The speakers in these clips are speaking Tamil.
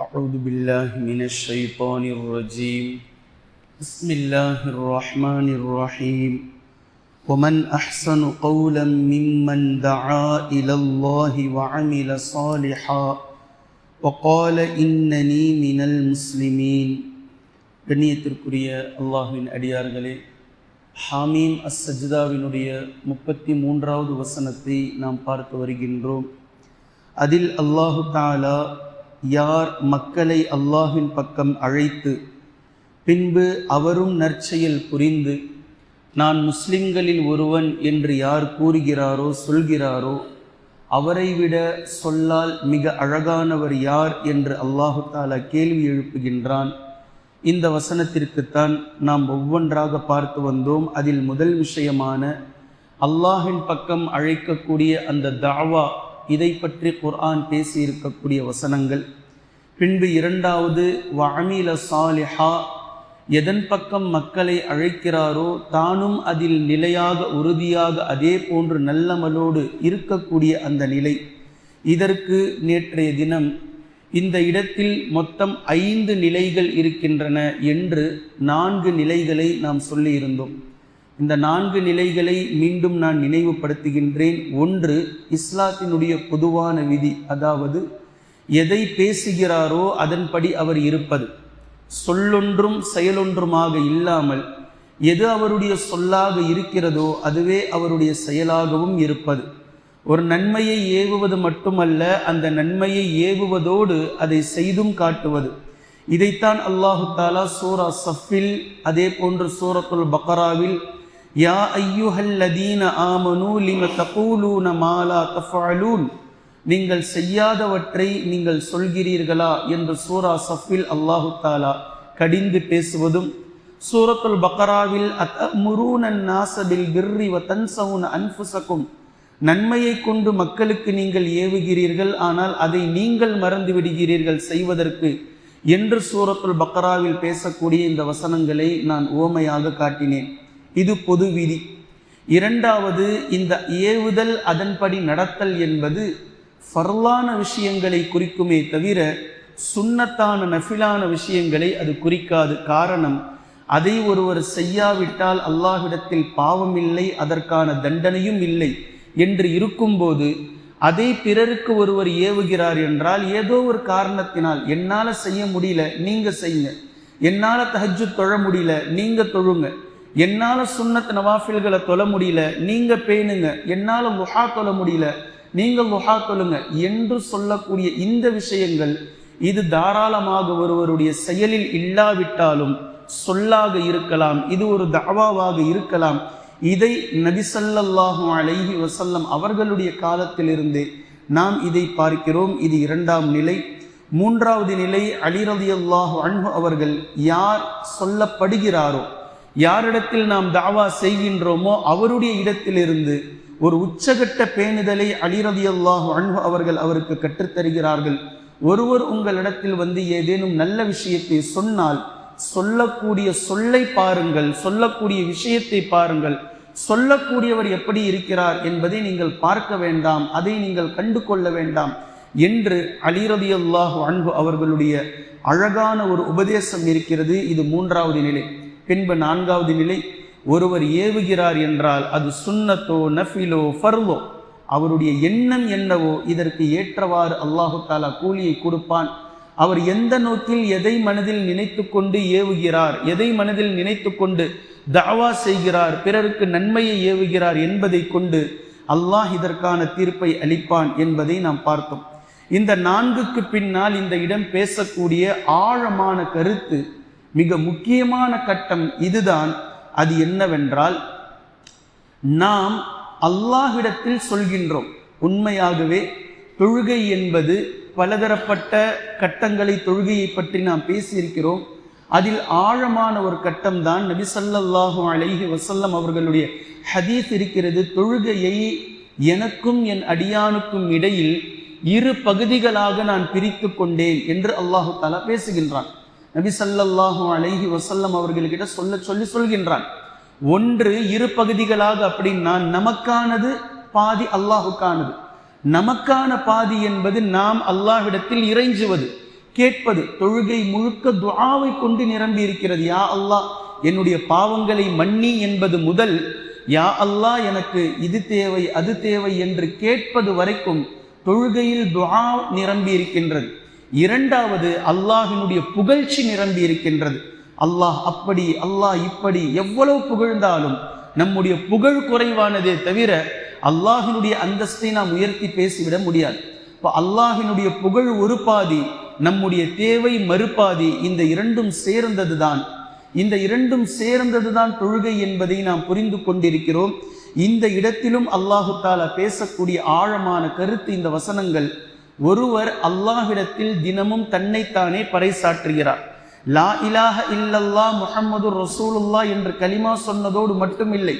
أعوذ بالله من الشيطان الرجيم بسم الله الرحمن الرحيم ومن أحسن قولا ممن دعا إلى الله وعمل صالحا وقال إنني من المسلمين கண்ணியத்திற்குரிய அல்லாஹ்வின் அடியார்களே ஹாமீம் அஸ் சஜ்தாவினுடைய முப்பத்தி மூன்றாவது வசனத்தை நாம் பார்த்து வருகின்றோம் அதில் அல்லாஹு தாலா யார் மக்களை அல்லாஹின் பக்கம் அழைத்து பின்பு அவரும் நற்செயல் புரிந்து நான் முஸ்லிம்களில் ஒருவன் என்று யார் கூறுகிறாரோ சொல்கிறாரோ அவரை விட சொல்லால் மிக அழகானவர் யார் என்று அல்லாஹு தாலா கேள்வி எழுப்புகின்றான். இந்த வசனத்திற்குத்தான் நாம் ஒவ்வொன்றாக பார்த்து வந்தோம். அதில் முதல் விஷயமான அல்லாஹின் பக்கம் அழைக்கக்கூடிய அந்த தாவா இதை பற்றி குர்ஆன் பேசியிருக்கக்கூடிய வசனங்கள். பின்பு இரண்டாவது வஅமில சாலிஹா எதன் பக்கம் மக்களை அழைக்கிறாரோ தானும் அதில் நிலையாக உறுதியாக அதே போன்று நல்லமலோடு இருக்கக்கூடிய அந்த நிலை. இதற்கு நேற்றைய தினம் இந்த இடத்தில் மொத்தம் ஐந்து நிலைகள் இருக்கின்றன என்று நான்கு நிலைகளை நாம் சொல்லியிருந்தோம். இந்த நான்கு நிலைகளை மீண்டும் நான் நினைவுபடுத்துகின்றேன். ஒன்று இஸ்லாத்தினுடைய பொதுவான விதி அதாவது எதை பேசுகிறாரோ அதன்படி அவர் இருப்பது. சொல்லொன்றும் செயலொன்றுமாக இல்லாமல் எது அவருடைய சொல்லாக இருக்கிறதோ அதுவே அவருடைய செயலாகவும் இருப்பது. ஒரு நன்மையை ஏவுவது மட்டுமல்ல அந்த நன்மையை ஏவுவதோடு அதை செய்தும் காட்டுவது. இதைத்தான் அல்லாஹு தாலா சூரா சஃபில் அதே போன்று சூரத்துல் பக்கராவில் யா ஐயுஹல்லதீன ஆமனு லிம தகூலூன மாலா தஃபாலூன் நீங்கள் செய்யாதவற்றை நீங்கள் சொல்கிறீர்களா என்று சூரா சஃபில் அல்லாஹு தாலா கடிந்து பேசுவதும் சூரத்துல் பக்கராவில் அத் முரூனன் நாசபில் பிர்ரி வ தன்சவுன அன்ஃபுசக்கும் நன்மையை கொண்டு மக்களுக்கு நீங்கள் ஏவுகிறீர்கள் ஆனால் அதை நீங்கள் மறந்து விடுகிறீர்கள் செய்வதற்கு என்று சூரத்துல் பக்கராவில் பேசக்கூடிய இந்த வசனங்களை நான் ஓமையாக காட்டினேன் இது பொது விதி. இரண்டாவது இந்த ஏவுதல் அதன்படி நடத்தல் என்பது ஃபர்லான விஷயங்களை குறிக்குமே தவிர சுண்ணத்தான நஃபிலான விஷயங்களை அது குறிக்காது. காரணம் அதை ஒருவர் செய்யாவிட்டால் அல்லாஹ்விடத்தில் பாவமில்லை அதற்கான தண்டனையும் இல்லை என்று இருக்கும்போது அதை பிறருக்கு ஒருவர் ஏவுகிறார் என்றால் ஏதோ ஒரு காரணத்தினால் என்னால் செய்ய முடியல நீங்கள் செய்யுங்க. என்னால் தஹஜு தொழ முடியல நீங்கள் தொழுங்க. என்னால் சுன்னத் நவாஃபில்களை தொழ முடியல. நீங்கள் பேணுங்க. என்னால் லுஹா தொழ முடியல. நீங்கள் லுஹா தொழுங்க என்று சொல்லக்கூடிய இந்த விஷயங்கள் இது தாராளமாக ஒருவருடைய செயலில் இல்லாவிட்டாலும் சொல்லாக இருக்கலாம். இது ஒரு தாவாவாக இருக்கலாம். இதை நபிசல்லாஹு அலைஹி வசல்லம் அவர்களுடைய காலத்திலிருந்தே நாம் இதை பார்க்கிறோம். இது இரண்டாம் நிலை. மூன்றாவது நிலை அலிரதி அன்பு அவர்கள் யார் சொல்லப்படுகிறாரோ யாரிடத்தில் நாம் தாவா செய்கின்றோமோ அவருடைய இடத்திலிருந்து ஒரு உச்சகட்ட பேணுதலை அலிரதி அன்பு அவர்கள் அவருக்கு கற்றுத்தருகிறார்கள். ஒருவர் உங்களிடத்தில் வந்து ஏதேனும் நல்ல விஷயத்தை சொன்னால் சொல்லக்கூடிய சொல்லை பாருங்கள் சொல்லக்கூடிய விஷயத்தை பாருங்கள் சொல்லக்கூடியவர் எப்படி இருக்கிறார் என்பதை நீங்கள் பார்க்க வேண்டாம் அதை நீங்கள் கண்டு கொள்ள வேண்டாம் என்று அலிரதி அன்பு அவர்களுடைய அழகான ஒரு உபதேசம் இருக்கிறது. இது மூன்றாவது நிலை. பின்பு நான்காவது நிலை ஒருவர் ஏவுகிறார் என்றால் அது சுன்னத்தோ நஃபிலோ ஃபர்லோ. அவருடைய எண்ணம் என்னவோ இதற்கு ஏற்றவாறு அல்லாஹு தாலா கூலியை கொடுப்பான். அவர் எந்த நோக்கில் எதை மனதில் நினைத்து கொண்டு ஏவுகிறார் எதை மனதில் நினைத்து கொண்டு தாவா செய்கிறார் பிறருக்கு நன்மையை ஏவுகிறார் என்பதை கொண்டு அல்லாஹ் இதற்கான தீர்ப்பை அளிப்பான் என்பதை நாம் பார்த்தோம். இந்த நான்குக்கு பின்னால் இந்த இடம் பேசக்கூடிய ஆழமான கருத்து மிக முக்கியமான கட்டம் இதுதான். அது என்னவென்றால் நாம் அல்லாஹிடத்தில் சொல்கின்றோம். உண்மையாகவே தொழுகை என்பது பலதரப்பட்ட கட்டங்களை தொழுகையை பற்றி நாம் பேசியிருக்கிறோம். அதில் ஆழமான ஒரு கட்டம் தான் நபிசல்லாஹு சல்லல்லாஹு அலைஹி வசல்லம் அவர்களுடைய ஹதீஸ் இருக்கிறது. தொழுகையை எனக்கும் என் அடியானுக்கும் இடையில் இரு பகுதிகளாக நான் பிரித்து கொண்டேன் என்று அல்லாஹு தாலா பேசுகின்றான். நபி சல்லல்லாஹு அலைஹி வசல்லம் அவர்கள்கிட்ட சொல்ல சொல்லி சொல்கின்றான். ஒன்று இரு பகுதிகளாக அப்படின்னா நமக்கானது பாதி அல்லாஹுக்கானது. நமக்கான பாதி என்பது நாம் அல்லாஹ்விடத்தில் இறைஞ்சுவது கேட்பது தொழுகை முழுக்க துவாவை கொண்டு நிரம்பி இருக்கிறது. யா அல்லாஹ் என்னுடைய பாவங்களை மன்னி என்பது முதல் யா அல்லாஹ் எனக்கு இது தேவை அது தேவை என்று கேட்பது வரைக்கும் தொழுகையில் துவா நிரம்பி இருக்கின்றது. இரண்டாவது அல்லாஹினுடைய புகழ்ச்சி நிரம்பி இருக்கின்றது. அல்லாஹ் அப்படி அல்லாஹ் இப்படி எவ்வளவு புகழ்ந்தாலும் நம்முடைய புகழ் குறைவானதே தவிர அல்லாஹினுடைய அந்தஸ்தை நாம் உயர்த்தி பேசிவிட முடியாது. இப்போ அல்லாஹினுடைய புகழ் ஒரு பாதி நம்முடைய தேவை மறுபாதி இந்த இரண்டும் சேர்ந்தது தான் இந்த இரண்டும் சேர்ந்தது தான் தொழுகை என்பதை நாம் புரிந்து கொண்டிருக்கிறோம். இந்த இடத்திலும் அல்லாஹு தாலா பேசக்கூடிய ஆழமான கருத்து இந்த வசனங்கள் ஒருவர் அல்லாஹிடத்தில் தினமும் தன்னைத்தானே பறைசாற்றுகிறார். லா இலாஹ இல்லல்லா முஹம்மது ரசூலுல்லா என்று கலிமா சொன்னதோடு மட்டுமில்லை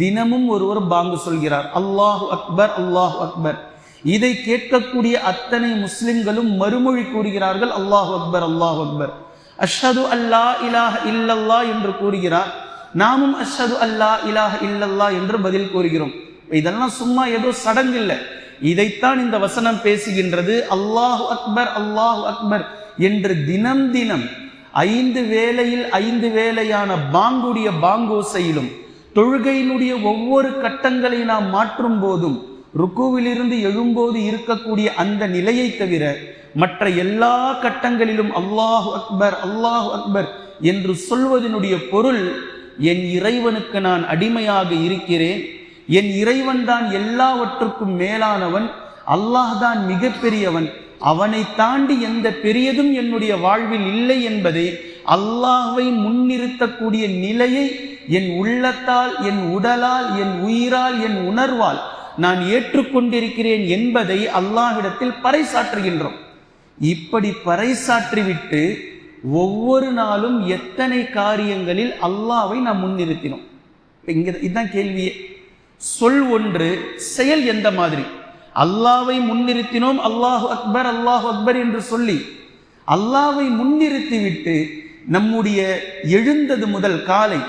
தினமும் ஒருவர் பாங்கு சொல்கிறார். அல்லாஹு அக்பர் அல்லாஹு அக்பர். இதை கேட்கக்கூடிய அத்தனை முஸ்லிம்களும் மறுமொழி கூறுகிறார்கள் அல்லாஹு அக்பர் அல்லாஹு அக்பர். அஷது அல்லா இலாஹ இல்லல்லா என்று கூறுகிறார். நாமும் அஷது அல்லா இலாஹ இல்லல்லா என்று பதில் கூறுகிறோம். இதெல்லாம் சும்மா ஏதோ சடங்கு இல்லை இதைத்தான் இந்த வசனம் பேசுகின்றது. அல்லாஹு அக்பர் அல்லாஹு அக்பர் என்று தினம் தினம் ஐந்து வேளையில் ஐந்து வேளையான பாங்குடைய பாங்கோசையிலும் தொழுகையினுடைய ஒவ்வொரு கட்டங்களை நாம் மாற்றும் போதும் ருக்குவிலிருந்து எழும்போது இருக்கக்கூடிய அந்த நிலையை தவிர மற்ற எல்லா கட்டங்களிலும் அல்லாஹு அக்பர் அல்லாஹு அக்பர் என்று சொல்வதனுடைய பொருள் என் இறைவனுக்கு நான் அடிமையாக இருக்கிறேன். என் இறைவன் தான் எல்லாவற்றுக்கும் மேலானவன் அல்லாஹ் தான் மிகப்பெரியவன். அவனை தாண்டி எந்த பெரியதும் என்னுடைய வாழ்வில் இல்லை என்பதை அல்லாஹ்வை முன்னிறுத்தக்கூடிய நிலையை என் உள்ளத்தால் என் உடலால் என் உயிரால் என் உணர்வால் நான் ஏற்றுக்கொண்டிருக்கிறேன் என்பதை அல்லாஹிடத்தில் பறைசாற்றுகின்றோம். இப்படி பறைசாற்றிவிட்டு ஒவ்வொரு நாளும் எத்தனை காரியங்களில் அல்லாவை நாம் முன்னிறுத்தினோம்? இங்க இதுதான் கேள்வியே. சொல் ஒன்று செயல் எந்த மாதிரி? அல்லாவை முன்னிறுத்தினோம் அல்லாஹு அக்பர் அல்லாஹு அக்பர் என்று சொல்லி அல்லாவை முன்னிறுத்திவிட்டு நம்முடைய எழுந்தது முதல் காலை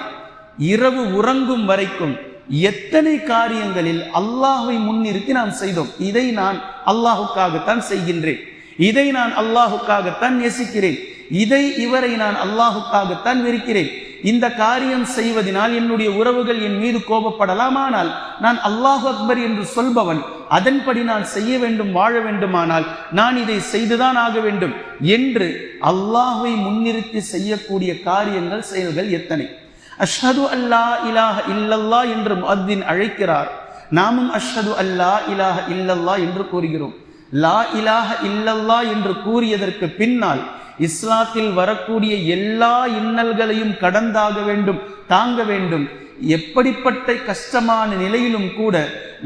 இரவு உறங்கும் வரைக்கும் எத்தனை காரியங்களில் அல்லாஹை முன்னிறுத்தி நாம் செய்தோம்? இதை நான் அல்லாஹுக்காகத்தான் செய்கின்றேன். இதை நான் அல்லாஹுக்காகத்தான் நேசிக்கிறேன். இதை இவரை நான் அல்லாஹுக்காகத்தான் வெறுக்கிறேன். இந்த காரியம் செய்வதனால் என்னுடைய உறவுகள் என் மீது கோபப்படலாமானால் நான் அல்லாஹ் அக்பர் என்று சொல்பவன். அதன்படி நான் செய்ய வேண்டும் வாழ வேண்டுமானால் நான் இதை செய்துதான் ஆக வேண்டும் என்று அல்லாஹை முன்னிறுத்தி செய்யக்கூடிய காரியங்கள் செயல்கள் எத்தனை? அஷ்ஹது அல்லா இலாஹ இல்லல்லா என்று முஹத்தின் அழைக்கிறார். நாமும் அஷ்ஹது அல்லா இலாஹ இல்லல்லா என்று கூறுகிறோம். லா இலாஹ இல்லல்லா என்று கூறியதற்கு பின்னால் இஸ்லாத்தில் வரக்கூடிய எல்லா இன்னல்களையும் கடந்தாக வேண்டும் தாங்க வேண்டும். எப்படிப்பட்ட கஷ்டமான நிலையிலும் கூட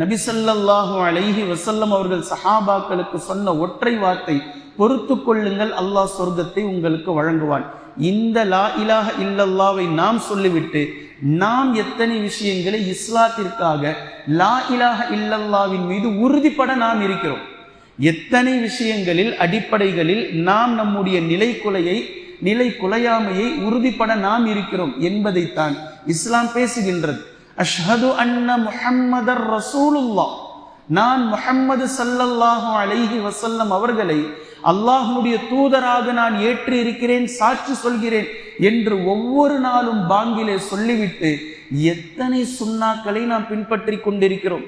நபிசல்லாஹு அலைஹி வசல்லம் அவர்கள் சஹாபாக்களுக்கு சொன்ன ஒற்றை வார்த்தை பொறுத்து கொள்ளுங்கள் அல்லாஹ் சொர்க்கத்தை உங்களுக்கு வழங்குவான். இந்த லா இலாக இல்லல்லாவை நாம் சொல்லிவிட்டு நாம் எத்தனை விஷயங்களை இஸ்லாத்திற்காக லா இலாக இல்லல்லாவின் மீது உறுதிப்பட நாம் இருக்கிறோம். எத்தனை விஷயங்களில் அடிப்படைகளில் நாம் நம்முடைய நிலைக்குலையை நிலை குலையாமையை உறுதிப்பட நாம் இருக்கிறோம் என்பதைத்தான் இஸ்லாம் பேசுகின்றது. அஷ்ஹது அன்ன முஹம்மதர் ரசூலுல்லா நான் முஹம்மது சல்லல்லாஹு அலைஹி வசல்லம் அவர்களை அல்லாஹுடைய தூதராக நான் ஏற்று இருக்கிறேன் சாட்சி சொல்கிறேன் என்று ஒவ்வொரு நாளும் பாங்கிலே சொல்லிவிட்டு எத்தனை சுண்ணாக்களை நாம் பின்பற்றி கொண்டிருக்கிறோம்.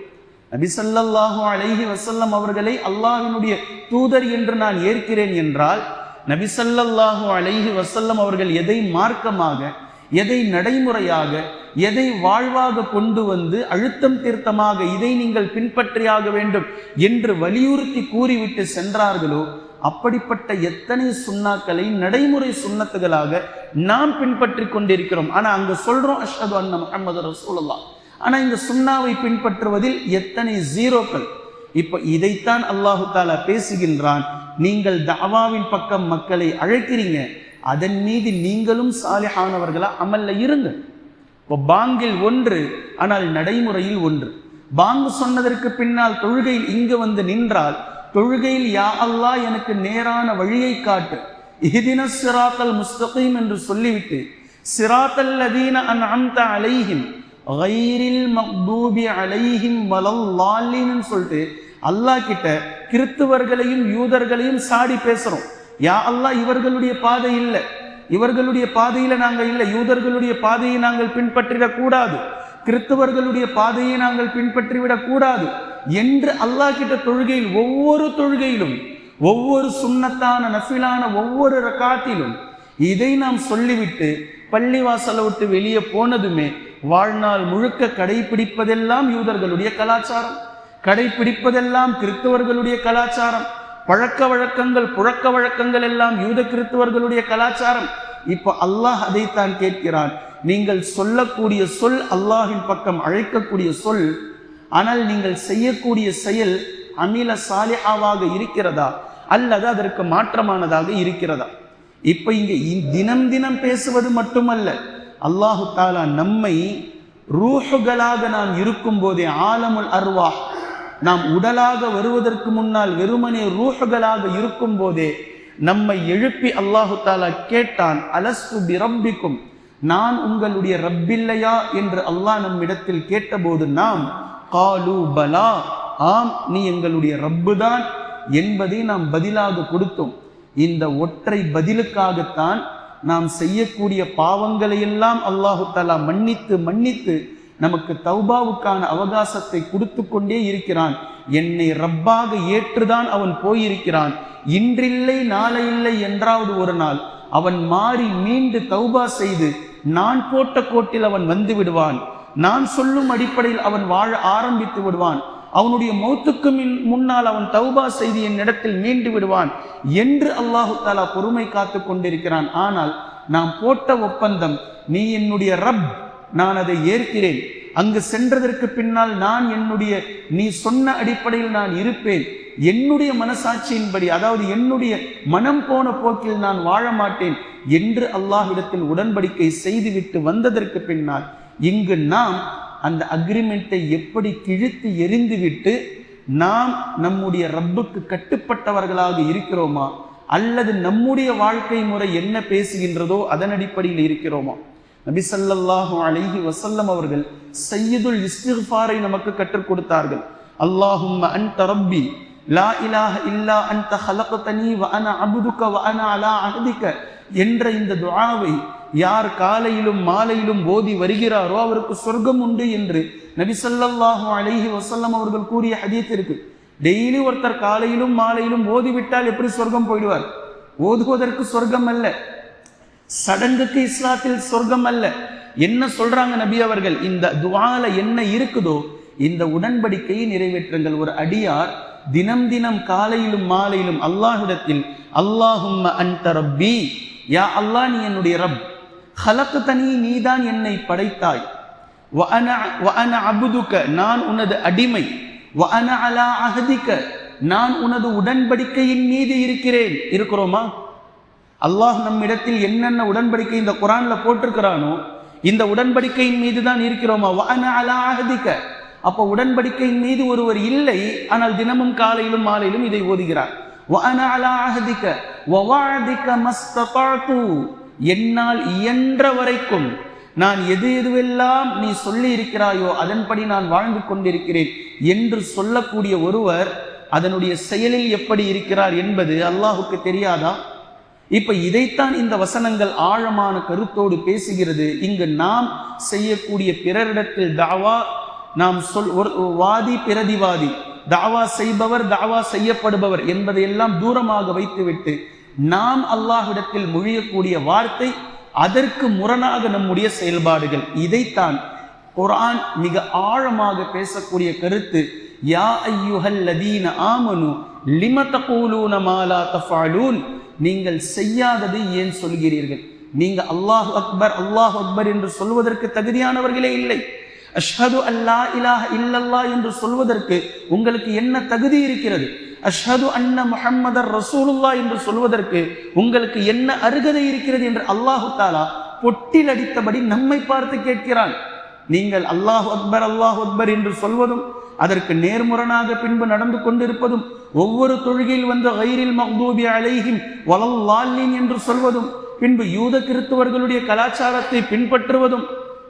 நபிசல்லாஹு அலைஹி வசல்லம் அவர்களை அல்லாஹினுடைய தூதர் என்று நான் ஏற்கிறேன் என்றால் நபிசல்லாஹு அலைஹி வசல்லம் அவர்கள் எதை மார்க்கமாக எதை நடைமுறையாக எதை வாழ்வாக கொண்டு வந்து அழுத்தம் திருத்தமாக இதை நீங்கள் பின்பற்றியாக வேண்டும் என்று வலியுறுத்தி கூறிவிட்டு சென்றார்களோ அப்படிப்பட்ட எத்தனை சுண்ணாக்களை நடைமுறை சுண்ணத்துகளாக நாம் பின்பற்றி கொண்டிருக்கிறோம். ஆனா அங்க சொல்றோம் அஷ்ஹது அன்ன முஹம்மது ரசூலுல்லாஹ். ஆனா இந்த சுண்ணாவை பின்பற்றுவதில் எத்தனை ஜீரோக்கள்? இப்ப இதைத்தான் அல்லாஹு தாலா பேசுகின்றான். நீங்கள் தாவாவின் பக்கம் மக்களை அழைக்கிறீங்க அதன் மீது நீங்களும் சாலிஹானவர்களா அமல்ல இருங்க. இப்போ பாங்கில் ஒன்று ஆனால் நடைமுறையில் ஒன்று. பாங்கு சொன்னதற்கு பின்னால் தொழுகையில் இங்கு வந்து நின்றால் தொழுகையில் யா அல்லாஹ் எனக்கு நேரான வழியை காட்டு. இஹ்தின சிராத்தல் முஸ்தகீம் என்று சொல்லிவிட்டு சிராத்தல் அதீன அன் அம்த அலைஹிம் கைரில் மக்தூபி அலைஹிம் வலல்லாலின்னு சொல்லிட்டு அல்லாஹ் கிட்ட கிறித்துவர்களையும் யூதர்களையும் சாடி பேசுறோம். யா அல்லாஹ் இவர்களுடைய பாதை இல்லை. இவர்களுடைய பாதையில நாங்கள் இல்லை. யூதர்களுடைய பாதையை நாங்கள் பின்பற்றிடக் கூடாது. கிறிஸ்தவர்களுடைய பாதையை நாங்கள் பின்பற்றிவிடக் கூடாது. என்று அல்லாஹ் கிட்ட தொழுகையில் ஒவ்வொரு தொழுகையிலும் ஒவ்வொரு சுண்ணத்தான நஃபிலான ஒவ்வொரு ரக்காத்திலும் இதை நாம் சொல்லிவிட்டு பள்ளிவாசலை விட்டு வெளியே போனதுமே வாழ்நாள் முழுக்க கடைபிடிப்பதெல்லாம் யூதர்களுடைய கலாச்சாரம். கடைபிடிப்பதெல்லாம் கிறிஸ்தவர்களுடைய கலாச்சாரம். பழக்க வழக்கங்கள் புழக்க வழக்கங்கள் எல்லாம் யூத கிறிஸ்தவர்களுடைய கலாச்சாரம். இப்போ அல்லாஹ் அதைத்தான் கேட்கிறான். நீங்கள் சொல்லக்கூடிய சொல் அல்லாஹின் பக்கம் அழைக்கக்கூடிய சொல் ஆனால் நீங்கள் செய்யக்கூடிய செயல் அமில சாலிஹாவாக இருக்கிறதா? அல்லது அதற்கு மாற்றமானதாக இருக்கிறதா? இப்ப இங்க தினம் தினம் பேசுவது மட்டுமல்ல. அல்லாஹு தாலா நம்மை ரூஹுகளாக நாம் இருக்கும் போதே ஆலமுல் அர்வா நாம் உடலாக வருவதற்கு முன்னால் வெறுமனே ரூஹுகளாக இருக்கும் போதே நம்மை எழுப்பி அல்லாஹு தாலா கேட்டான் அலஸ்து பிரப்பிக்கும் நான் உங்களுடைய ரப்பில்லையா? என்று அல்லாஹ் நம்மிடத்தில் கேட்டபோது நாம் காலு பலா ஆம் நீ எங்களுடைய ரப்பு தான் என்பதை நாம் பதிலாக கொடுத்தோம். இந்த ஒற்றை பதிலுக்காகத்தான் நாம் செய்யக்கூடிய பாவங்களை எல்லாம் அல்லாஹு தலா மன்னித்து மன்னித்து நமக்கு தௌபாவுக்கான அவகாசத்தை கொடுத்து கொண்டே இருக்கிறான். என்னை ரப்பாக ஏற்றுதான் அவன் போயிருக்கிறான். இன்றில்லை நாளை இல்லை என்றாவது ஒரு நாள் அவன் மாறி மீண்டு தௌபா செய்து நான் போட்ட கோட்டில் அவன் வந்து விடுவான். நான் சொல்லும் அடிப்படையில் அவன் வாழ ஆரம்பித்து விடுவான். அவனுடைய மௌத்துக்கு முன்னால் அவன் தௌபா செய்து என்னிடத்தில் மீண்டு விடுவான் என்று அல்லாஹு தாலா பொறுமை காத்து கொண்டிருக்கிறான். ஆனால் நாம் போட்ட ஒப்பந்தம் நீ என்னுடைய ரப் நான் அதை ஏற்கிறேன். அங்கு சென்றதற்கு பின்னால் நான் என்னுடைய நீ சொன்ன அடிப்படையில் நான் இருப்பேன். என்னுடைய மனசாட்சியின்படி அதாவது என்னுடைய மனம் போன போக்கில் நான் வாழ மாட்டேன் என்று அல்லாஹ்விடத்தில் உடன்படிக்கை செய்துவிட்டு வந்ததற்கு பின்னால் இங்கு நாம் அந்த அக்ரிமெண்ட்டை எப்படி கிழித்து எரிந்துவிட்டு நாம் நம்முடைய ரப்புக்கு கட்டுப்பட்டவர்களாக இருக்கிறோமா? அல்லது நம்முடைய வாழ்க்கை முறை என்ன பேசுகின்றதோ அதன் அடிப்படையில் இருக்கிறோமா? நபி ஸல்லல்லாஹு அலைஹி வசல்லம் அவர்கள் சையதுல் இஸ்திஃபாரை நமக்கு கற்றுக் கொடுத்தார்கள். அல்லாஹும் அன்த ரப்பி லா இலாஹ இல்லா அன்த ஹலக்தனி வ அன அபுதுக வ அன அலா அஹதிக என்ற இந்த துஆவை யார் காலையிலும் மாலையிலும் ஓதி வருகிறாரோ அவருக்கு சொர்க்கம் உண்டு என்று நபி ஸல்லல்லாஹு வசல்லம் அவர்கள் கூறிய ஹதீத் இருக்கு. டெய்லி ஒருத்தர் காலையிலும் மாலையிலும் ஓதிவிட்டால் எப்படி சொர்க்கம் போயிடுவார்? ஓதுவதற்கு சொர்க்கம் அல்ல. சடங்குக்கு இஸ்லாத்தில் சொர்க்கம் அல்ல. என்ன சொல்றாங்க நபி அவர்கள்? இந்த துவால என்ன இருக்குதோ இந்த உடன்படிக்கையை நிறைவேற்றுங்கள். ஒரு அடியார் தினம் தினம் காலையிலும் மாலையிலும் அல்லாஹிடத்தில் அல்லாஹும் அன்த ரப்பி. யா அல்லாஹ் நீ என்னுடைய ரப். ஹலக்கு தனி நீதான் என்னை படைத்தாய். வஅன வஅன நான் உனது அடிமை. வஅன அலா அஹதிக்க நான் உனது உடன்படிக்கையின் மீது இருக்கிறேன். இருக்கிறோமா? அல்லாஹ் நம்மிடத்தில் என்னென்ன உடன்படிக்கை இந்த குரான்ல போட்டிருக்கிறானோ இந்த உடன்படிக்கையின் மீது தான் இருக்கிறோமா வஅன அலா அஹதிக. அப்போ உடன்படிக்கையின் மீது ஒருவர் இல்லை ஆனால் தினமும் காலையிலும் மாலையிலும் இதை ஓதுகிறார். வஅன அலா அஹதிக வவஅதிக மஸ்ததஅது என்னால் இயன்ற வரைக்கும் நான் எது எதுவெல்லாம் நீ சொல்லி இருக்கிறாயோ அதன்படி நான் வாழ்ந்து கொண்டிருக்கிறேன் என்று சொல்லக்கூடிய ஒருவர் அதனுடைய செயலில் எப்படி இருக்கிறார் என்பது அல்லாஹுக்கு தெரியாதா? இப்ப இதைத்தான் இந்த வசனங்கள் ஆழமான கருத்தோடு பேசுகிறது. இங்கு நாம் செய்யக்கூடிய பிறரிடத்தில் தாவா நாம் சொல் ஒரு வாதி பிரதிவாதி தாவா செய்பவர் தாவா செய்யப்படுபவர் என்பதையெல்லாம் தூரமாக வைத்துவிட்டு நாம் அல்லாஹ்விடத்தில் மொழியக்கூடிய வார்த்தை அதற்கு முரணாக நம்முடைய செயல்பாடுகள். இதைத்தான் குரான் மிக ஆழமாக பேசக்கூடிய கருத்து யா ஐயுஹல் லதீன ஆமனு லிம தகூலூன மாலா தஃபாலூன்? நீங்கள் செய்யாததை ஏன் சொல்கிறீர்கள்? நீங்க அல்லாஹ் அக்பர் அல்லாஹ் அக்பர் என்று சொல்வதற்கு தகுதியானவர்களே இல்லை. அஷ்ஹது அல்லா இலாஹ இல்லல்லா என்று சொல்வதற்கு உங்களுக்கு என்ன தகுதி இருக்கிறது? அஷ்ஹது அன்ன முஹம்மதர் ரசூலுல்லா என்று சொல்வதற்கு உங்களுக்கு என்ன அருகதை இருக்கிறது என்று அல்லாஹு தாலா பொட்டில் அடித்தபடி நம்மை பார்த்து கேட்கிறான். நீங்கள் அல்லாஹ் அக்பர் அல்லாஹ் அக்பர் என்று சொல்வதும் அதற்கு நேர்முரணாக பின்பு நடந்து கொண்டிருப்பதும் ஒவ்வொரு தொழுகையில் வந்த ஐரில் மக்தூபி அலைஹிம் வலல்லாலின் என்று சொல்வதும் பின்பு யூத கிறிஸ்துவர்களுடைய கலாச்சாரத்தை பின்பற்றுவதும்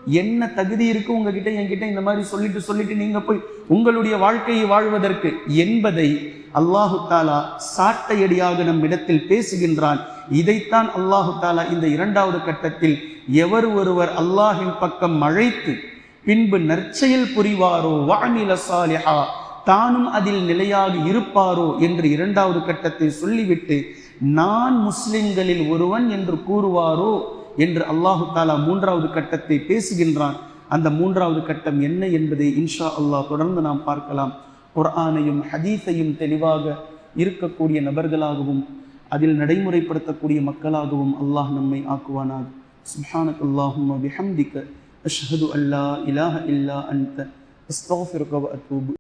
என்ன தகுதி இருக்கு உங்ககிட்ட? என்கிட்ட இந்த மாதிரி சொல்லிட்டு சொல்லிட்டு நீங்க போய் உங்களுடைய வாழ்க்கையை வாழ்வதற்கு என்பதை அல்லாஹு தாலா சாட்டையடியாக நம் இடத்தில் பேசுகின்றான். இதைத்தான் அல்லாஹு தாலா இந்த இரண்டாவது கட்டத்தில் எவர் ஒருவர் அல்லாஹின் பக்கம் அழைத்து பின்பு நற்செயல் புரிவாரோ வானில சாலிஹா தானும் அதில் நிலையாக இருப்பாரோ என்று இரண்டாவது கட்டத்தை சொல்லிவிட்டு நான் முஸ்லிம்களில் ஒருவன் என்று கூறுவாரோ என்று அல்லாஹு தாலா மூன்றாவது கட்டத்தை பேசுகின்றான். அந்த மூன்றாவது கட்டம் என்ன என்பதை இன்ஷா அல்லாஹ் தொடர்ந்து நாம் பார்க்கலாம். குர்ஆனையும் ஹதீஸையும் தெளிவாக இருக்கக்கூடிய நபர்களாகவும் அதில் நடைமுறைப்படுத்தக்கூடிய மக்களாகவும் அல்லாஹ் நம்மை ஆக்குவானாக. சுப்ஹானக் அல்லாஹும்ம பிஹம்திக அஷ்ஹது அல்லா இலாஹ இல்லா அன்த அஸ்தக்ஃபிருக வ அத்தூபு